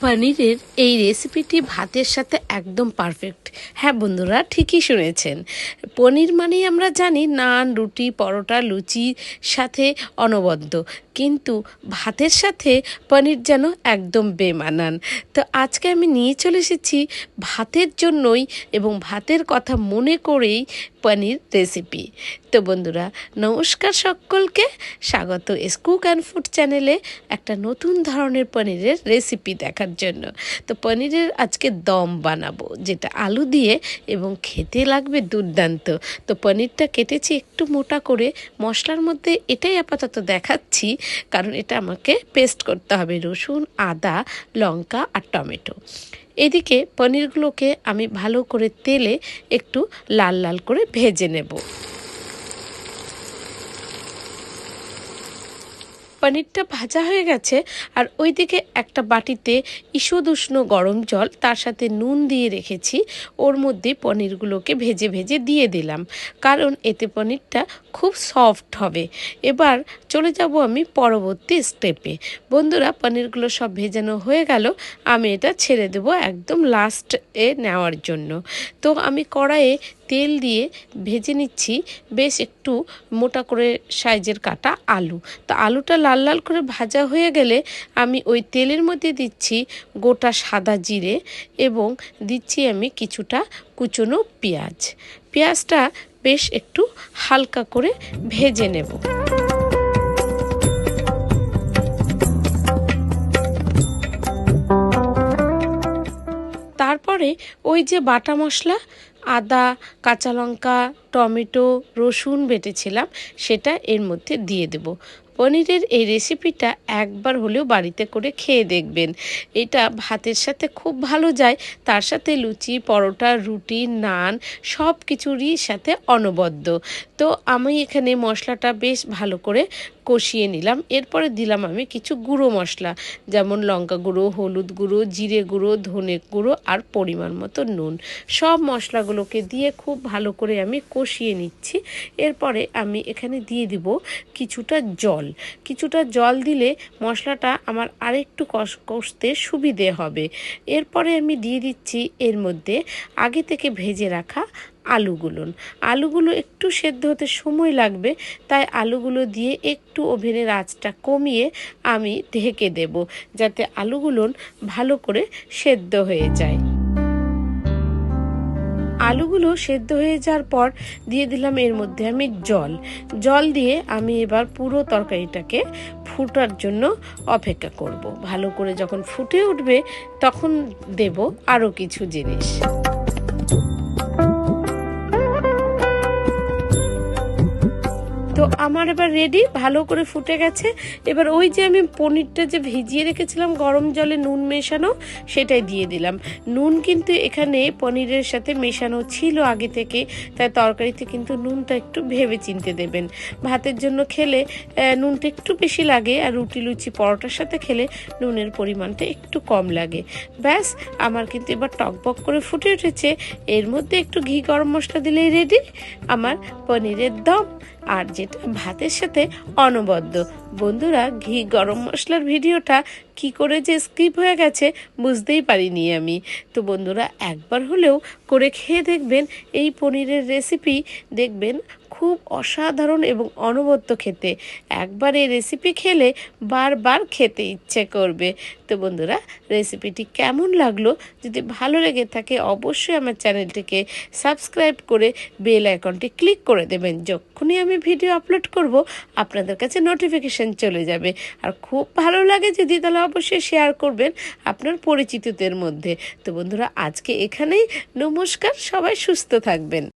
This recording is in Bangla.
পনিরের এই রেসিপিটি ভাতের সাথে একদম পারফেক্ট হ্যাঁ বন্ধুরা, ঠিকই শুনেছেন। পনির মানেই আমরা জানি নান, রুটি, পরোটা লুচির সাথে অনবদ্য। কিন্তু ভাতের সাথে পনির যেন একদম বেমানান। তো আজকে আমি নিয়ে চলে এসেছি ভাতের জন্যই এবং ভাতের কথা মনে করেই পনির রেসিপি তো বন্ধুরা, নমস্কার সকলকে। স্বাগত স্কুক অ্যান্ড ফুড চ্যানেলে একটা নতুন ধরনের পনিরের রেসিপি দেখার জন্য। তো পনিরের আজকে দম বানাবো, যেটা আলু দিয়ে এবং খেতে লাগবে দুর্দান্ত। তো পনিরটা কেটেছি একটু মোটা করে, মশলার মধ্যে এটাই আপাতত দেখাচ্ছি, কারণ এটা আমাকে পেস্ট করতে হবে। রসুন, আদা, লঙ্কা আর টমেটো। এদিকে পনিরগুলোকে আমি ভালো করে তেলে একটু লাল লাল করে ভেজে নেব। পনিরটা ভাজা হয়ে গেছে, আর ওইদিকে একটা বাটিতে ঈষদ উষ্ণ গরম জল তার সাথে নুন দিয়ে রেখেছি, ওর মধ্যে পনিরগুলোকে ভেজে ভেজে দিয়ে দিলাম, কারণ এতে পনিরটা খুব সফট হবে। এবার চলে যাব আমি পরবর্তী স্টেপে। বন্ধুরা, পনিরগুলো সব ভেজানো হয়ে গেল, আমি এটা ছেড়ে দেব একদম লাস্ট এ নেওয়ার জন্য। তো আমি কড়াইয়ে তেল দিয়ে ভেজে নিচ্ছি। বেশ একটু মোটা করে সাইজের কাটা আলু। তো আলুটা লাল লাল করে ভাজা হয়ে গেলে আমি ওই তেলের মধ্যে দিচ্ছি গোটা সাদা জিরে এবং দিচ্ছি আমি কিছুটা কুচনো পেঁয়াজ। পেঁয়াজটা বেশ একটু হালকা করে ভেজে নেব। তারপরে ওই যে বাটা মশলা, আদা, কাঁচা লঙ্কা, টমেটো, রসুন বেটেছিলাম, সেটা এর মধ্যে দিয়ে দেব। পনিরের এই রেসিপিটা একবার হলেও বাড়িতে করে খেয়ে দেখবেন। এটা ভাতের সাথে খুব ভালো যায়, তার সাথে লুচি, পরোটা, রুটি, নান সব কিছুরই সাথে অনবদ্য। তো আমি এখানে মশলাটা বেশ ভালো করে কষিয়ে নিলাম। এরপরে দিলাম আমি কিছু গুঁড়ো মশলা, যেমন লঙ্কা গুঁড়ো, হলুদ গুঁড়ো, জিরে গুঁড়ো, ধনে গুঁড়ো আর পরিমাণ মতো নুন। সব মশলাগুলোকে দিয়ে খুব ভালো করে আমি কষিয়ে নিচ্ছি। এরপরে আমি এখানে দিয়ে দিব কিছুটা জল। কিছুটা জল দিলে মশলাটা আমার আরেকটু কষ, কষতে সুবিধে হবে। এরপরে আমি দিয়ে দিচ্ছি এর মধ্যে আগে থেকে ভেজে রাখা আলুগুলো। আলুগুলো একটু সেদ্ধ হতে সময় লাগবে, তাই আলুগুলো দিয়ে একটু ওভেনের আঁচটা কমিয়ে আমি ঢেকে দেব, যাতে আলুগুলো ভালো করে সেদ্ধ হয়ে যায়। আলুগুলো সেদ্ধ হয়ে যাওয়ার পর দিয়ে দিলাম এর মধ্যে আমি জল। জল দিয়ে আমি এবার পুরো তরকারিটাকে ফুটার জন্য অপেক্ষা করব। ভালো করে যখন ফুটে উঠবে তখন দেব আরও কিছু জিনিস। তো আমার এবার রেডি ভালো করে ফুটে গেছে। এবার ওই যে আমি পনিরটা যে ভিজিয়ে রেখেছিলাম, গরম জলে নুন মেশানো, সেটাই দিয়ে দিলাম। নুন কিন্তু এখানে পনিরের সাথে মেশানো ছিল আগে থেকে, তাই তরকারিতে কিন্তু নুনটা একটু ভেবে চিনতে দেবেন। ভাতের জন্য খেলে নুনটা একটু বেশি লাগে, আর রুটি লুচি পরোটার সাথে খেলে নুনের পরিমাণটা একটু কম লাগে। ব্যাস, আমার কিন্তু এবার টকবক করে ফুটে উঠেছে। এর মধ্যে একটু ঘি গরম মশলা দিলেই রেডি আমার পনিরের দম। আর যেটা ভাতের সাথে অনবদ্য। বন্ধুরা, ঘি গরম মশলার ভিডিওটা কি করে যে স্কিপ হয়ে গেছে বুঝতেই পারিনি আমি। তো বন্ধুরা, একবার হলেও করে খেয়ে দেখবেন, এই পনিরের রেসিপি দেখবেন খুব অসাধারণ এবং অনবদ্য খেতে। একবার এই রেসিপি খেলে বারবার খেতে ইচ্ছে করবে। তো বন্ধুরা রেসিপিটি কেমন লাগল? যদি ভালো লেগে থাকে, অবশ্যই আমার চ্যানেলটিকে সাবস্ক্রাইব করে বেল আইকনটি ক্লিক করে দেবেন। যখনই আমি ভিডিও আপলোড করব, আপনাদের কাছে নোটিফিকেশান চলে যাবে। আর খুব ভালো লাগে যদি তাহলে অবশ্যই শেয়ার করবেন আপনার পরিচিতদের মধ্যে। তো বন্ধুরা, আজকে এখানেই। নমস্কার, সবাই সুস্থ থাকবেন।